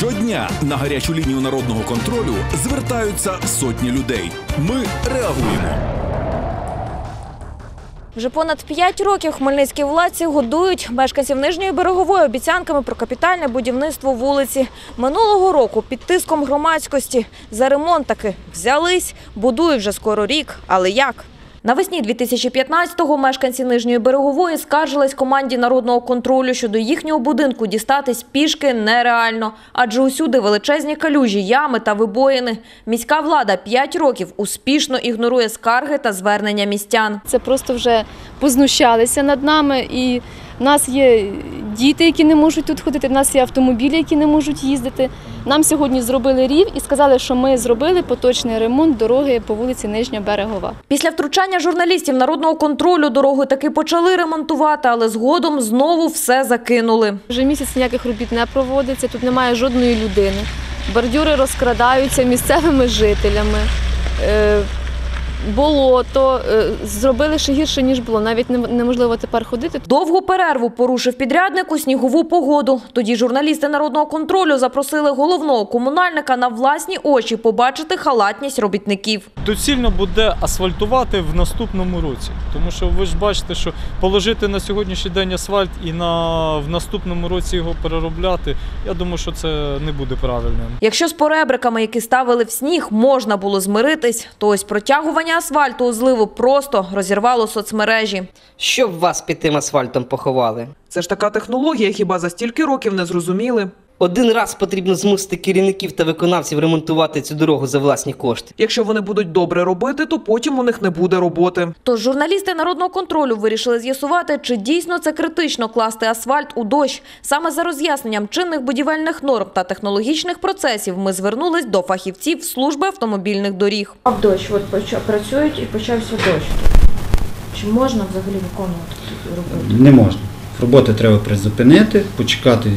Щодня на гарячу лінію народного контролю звертаються сотні людей. Ми реагуємо. Вже понад 5 років хмельницькі владці годують мешканців нижньої берегової обіцянками про капітальне будівництво вулиці. Минулого року під тиском громадськості за ремонт таки взялись, будують вже скоро рік. Але як? Навесні 2015-го мешканці нижньої берегової скаржились команді народного контролю, що до їхнього будинку дістатись пішки нереально, адже усюди величезні калюжі, ями та вибоїни. Міська влада 5 років успішно ігнорує скарги та звернення містян. Це просто вже познущалися над нами. І в нас є діти, які не можуть тут ходити, в нас є автомобілі, які не можуть їздити. Нам сьогодні зробили рів і сказали, що ми зробили поточний ремонт дороги по вулиці Нижня Берегова. Після втручання журналістів народного контролю дорогу таки почали ремонтувати, але згодом знову все закинули. Вже місяць ніяких робіт не проводиться, тут немає жодної людини. Бордюри розкрадаються місцевими жителями. Болото е, зробили ще гірше, ніж було. Навіть неможливо тепер ходити. Довгу перерву порушив підрядник у снігову погоду. Тоді журналісти народного контролю запросили головного комунальника на власні очі побачити халатність робітників. Доцільно буде асфальтувати в наступному році, тому що ви ж бачите, що положити на сьогоднішній день асфальт і на в наступному році його переробляти, я думаю, що це не буде правильним. Якщо з поребриками, які ставили в сніг, можна було змиритись, то ось протягування асфальту у зливу просто розірвало соцмережі. Щоб вас під тим асфальтом поховали. Це ж така технологія, хіба за стільки років не зрозуміли. Один раз потрібно змусити керівників та виконавців ремонтувати цю дорогу за власні кошти. Якщо вони будуть добре робити, то потім у них не буде роботи. Тож журналісти народного контролю вирішили з'ясувати, чи дійсно це критично класти асфальт у дощ. Саме за роз'ясненням чинних будівельних норм та технологічних процесів ми звернулись до фахівців служби автомобільних доріг. А в дощ, от почав працюють і почався дощ. Чи можна взагалі виконувати такі роботи? Не можна. Роботи треба призупинити, почекати,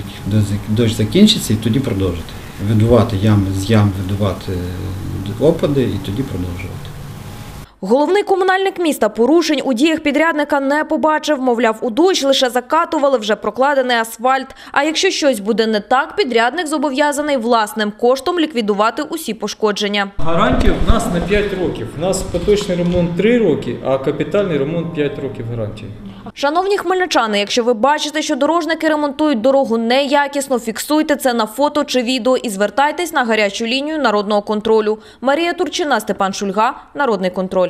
дощ закінчиться, і тоді продовжити. Видувати ями з ям, видувати е, опади і тоді продовжувати. Головний комунальник міста порушень у діях підрядника не побачив. Мовляв, у дощ лише закатували вже прокладений асфальт. А якщо щось буде не так, підрядник зобов'язаний власним коштом ліквідувати усі пошкодження. Гарантія в нас на 5 років. У нас поточний ремонт 3 роки, а капітальний ремонт 5 років гарантії. Шановні хмельничани, якщо ви бачите, що дорожники ремонтують дорогу неякісно, фіксуйте це на фото чи відео і звертайтесь на гарячу лінію народного контролю. Марія Турчина, Степан Шульга, Народний контроль.